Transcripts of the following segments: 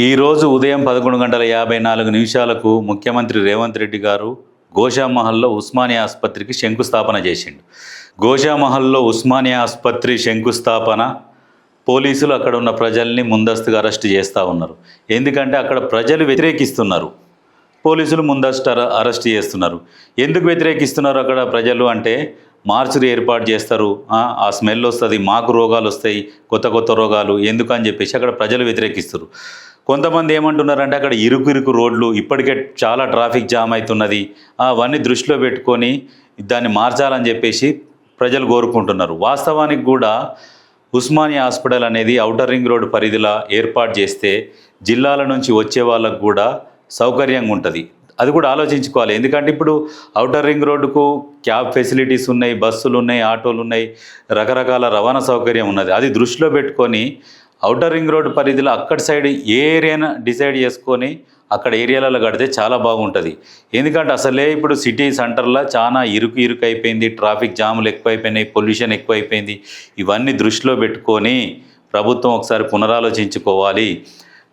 ఈరోజు ఉదయం పదకొండు గంటల యాభై నాలుగు నిమిషాలకు ముఖ్యమంత్రి రేవంత్ రెడ్డి గారు గోషామహల్లో ఉస్మానియా ఆసుపత్రికి శంకుస్థాపన చేసిండు. గోషామహల్లో ఉస్మానియా ఆసుపత్రి శంకుస్థాపన పోలీసులు అక్కడ ఉన్న ప్రజల్ని ముందస్తుగా అరెస్ట్ చేస్తూ ఉన్నారు. ఎందుకంటే అక్కడ ప్రజలు వ్యతిరేకిస్తున్నారు. పోలీసులు ముందస్తు అరెస్ట్ చేస్తున్నారు. ఎందుకు వ్యతిరేకిస్తున్నారు అక్కడ ప్రజలు అంటే మార్చులు ఏర్పాటు చేస్తారు. ఆ, స్మెల్ వస్తుంది మాకు రోగాలు వస్తాయి కొత్త కొత్త రోగాలు ఎందుకని చెప్పేసి అక్కడ ప్రజలు వ్యతిరేకిస్తారు కొంతమంది ఏమంటున్నారంటే అక్కడ ఇరుకు ఇరుకు రోడ్లు ఇప్పటికే చాలా ట్రాఫిక్ జామ్ అవుతున్నది. అవన్నీ దృష్టిలో పెట్టుకొని దాన్ని మార్చాలని చెప్పేసి ప్రజలు కోరుకుంటున్నారు. వాస్తవానికి కూడా ఉస్మానియా హాస్పిటల్ అనేది ఔటర్ రింగ్ రోడ్ పరిధిలో ఏర్పాటు చేస్తే జిల్లాల నుంచి వచ్చే వాళ్ళకు కూడా సౌకర్యంగా ఉంటుంది. అది కూడా ఆలోచించుకోవాలి. ఎందుకంటే ఇప్పుడు ఔటర్ రింగ్ రోడ్డుకు క్యాబ్ ఫెసిలిటీస్ ఉన్నాయి బస్సులు ఉన్నాయి ఆటోలు ఉన్నాయి రకరకాల రవాణా సౌకర్యం ఉన్నది. అది దృష్టిలో పెట్టుకొని అవుటర్ రింగ్ రోడ్డు పరిధిలో అక్కడి సైడ్ ఏ ఏరియాను డిసైడ్ చేసుకొని అక్కడ ఏరియాలలో కడితే చాలా బాగుంటుంది. ఎందుకంటే అసలే ఇప్పుడు సిటీ సెంటర్లో చాలా ఇరుకు ఇరుకు అయిపోయింది ట్రాఫిక్ జాములు ఎక్కువైపోయినాయి పొల్యూషన్ ఎక్కువైపోయింది. ఇవన్నీ దృష్టిలో పెట్టుకొని ప్రభుత్వం ఒకసారి పునరాలోచించుకోవాలి.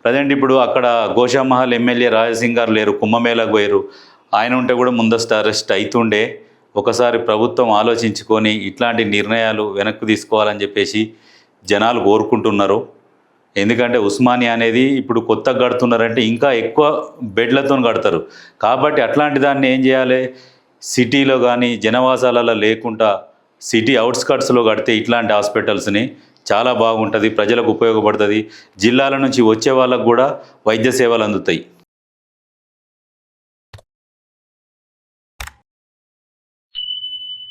ప్రజెంట్ ఇప్పుడు అక్కడ గోషామహల్ ఎమ్మెల్యే రాజసింగ్ గారు లేరు కుంభమేళకు పోయారు. ఆయన ఉంటే కూడా ముందస్తు అరెస్ట్ అవుతుండే ఒకసారి ప్రభుత్వం ఆలోచించుకొని ఇట్లాంటి నిర్ణయాలు వెనక్కి తీసుకోవాలని చెప్పేసి జనాలు కోరుకుంటున్నారు. ఎందుకంటే ఉస్మానియా అనేది ఇప్పుడు కొత్తగా కడుతున్నారంటే ఇంకా ఎక్కువ బెడ్లతో కడతారు. కాబట్టి అట్లాంటి దాన్ని ఏం చేయాలి? సిటీలో కానీ జనవాసాలలో లేకుండా సిటీ అవుట్స్కట్స్లో కడితే ఇట్లాంటి హాస్పిటల్స్ని చాలా బాగుంటుంది ప్రజలకు ఉపయోగపడుతుంది. జిల్లాల నుంచి వచ్చే వాళ్ళకు కూడా వైద్య సేవలు అందుతాయి.